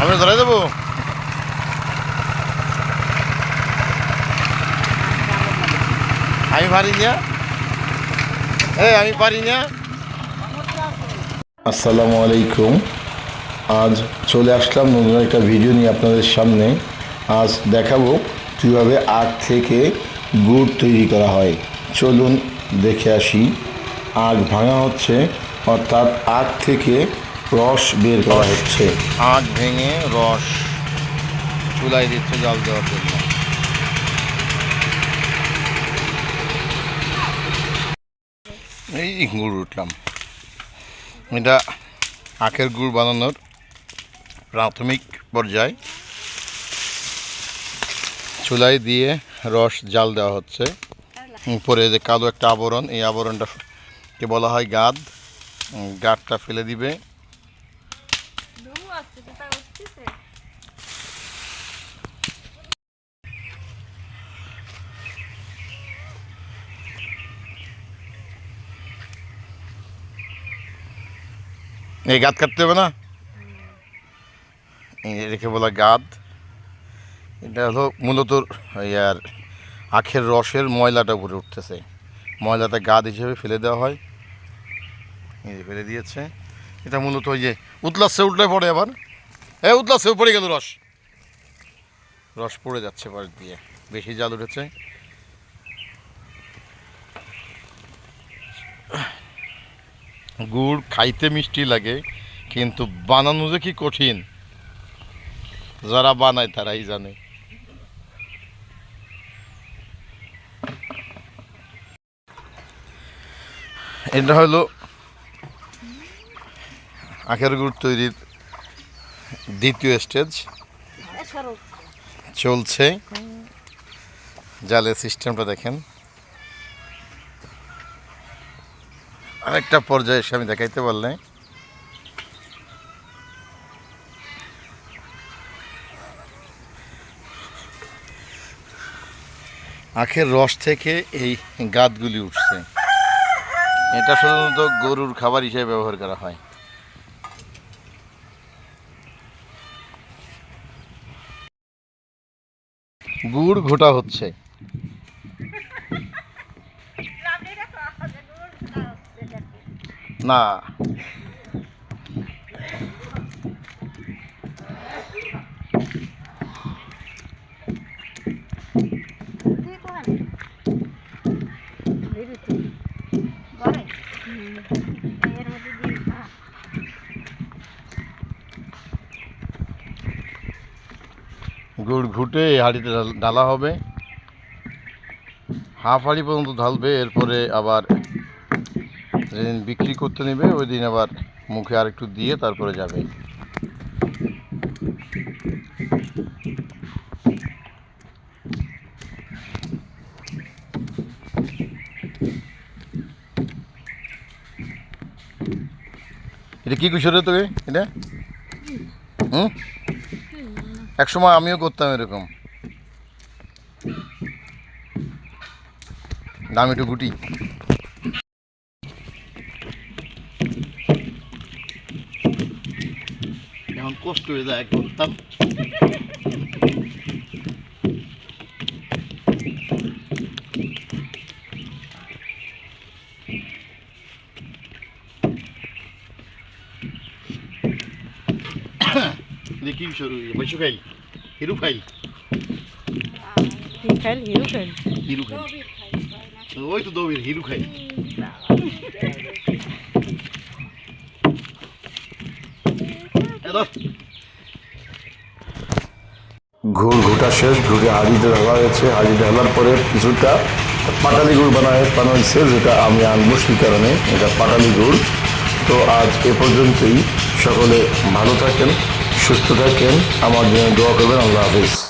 আমি ধরে দেবো। আমি পারি না। এই আমি পারি না। আসসালামু আলাইকুম। আজ চলে আসলাম নতুন একটা ভিডিও নিয়ে আপনাদের সামনে। আজ দেখাবো কীভাবে আখ থেকে গুড় তৈরি করা হয়। চলুন দেখে আসি। আখ ভাঙা হচ্ছে, অর্থাৎ আখ থেকে রস বের করা হচ্ছে। আখ ভেঙে রস চুলাই দিচ্ছে জল দেওয়ার জন্য। এই গুড় উঠলাম। এটা আখের গুড় বানানোর প্রাথমিক পর্যায়। চুলাই দিয়ে রস জাল দেওয়া হচ্ছে। উপরে যে কালো একটা আবরণ এই আবরণটাকে বলা হয় গাদ। গাদটা ফেলে দিবে ধুমু আসছে তো তাই উঠতেছে এই গাদ কাটতে হবে না? রেখে বলা গাদ এটা হলো মূলত ইয়ার আখের রসের ময়লাটা উপরে উঠতেছে। ময়লাটা গাদ হিসেবে ফেলে দেওয়া হয়। ফেলে দিয়েছে। এটা মূলত ওই যে উতলাচ্ছে উঠলে পড়ে আবার। এ উতলাচ্ছে পড়ে গেল রস। রস পড়ে যাচ্ছে পাশ দিয়ে, বেশি জাল উঠেছে। গুড় খাইতে মিষ্টি লাগে, কিন্তু বানানো যে কি কঠিন। যারা বানায় তারাই জানে। এটা হলো আখের গুড় তৈরির দ্বিতীয় স্টেজ চলছে। জালের সিস্টেমটা দেখেন। আরেকটা পর্যায়ে এসে আমি দেখাইতে পারলে। আখের রস থেকে এই গাদগুলি উঠছে। এটা সাধারণত গরুর খাবার হিসেবে ব্যবহার করা হয়। গুড় ঘোটা হচ্ছে। না। গুড় ঘুটে এই হাঁড়িতে ঢাল- হবে। হাফ হাঁড়ি পর্যন্ত ঢালবে, এরপরে আবার যেদিন বিক্রি করতে নেবে, ওই দিন আবার মুখে আর একটু দিয়ে তারপরে যাবে। এটা কি কুশো রে তোকে? এটা? হুম? এক সময় আমিও করতাম এরকম। দাম একটু গুটি এখন কষ্ট হয়ে যায় করতাম দেখি বৈশু খাইল হিরু খাইল। তুই খাইল হিরো খাইল। হিরু খাইল। ওই তো দবির হিরু খাইল। গুড় ঘোটা শেষ ঘুরে হাঁড়িতে ঢালা হয়েছে। হাঁড়ি ঢালার পরে কিছুটা পাটালি গুড় বানায় বানানো হয়েছে যেটা আমি আনব সেই কারণে। এটা পাটালি গুড়। তো আজ এ পর্যন্তই। সকলে ভালো থাকেন। সুস্থ থাকেন। আমার জন্য দোয়া করবেন আল্লাহ হাফিজ।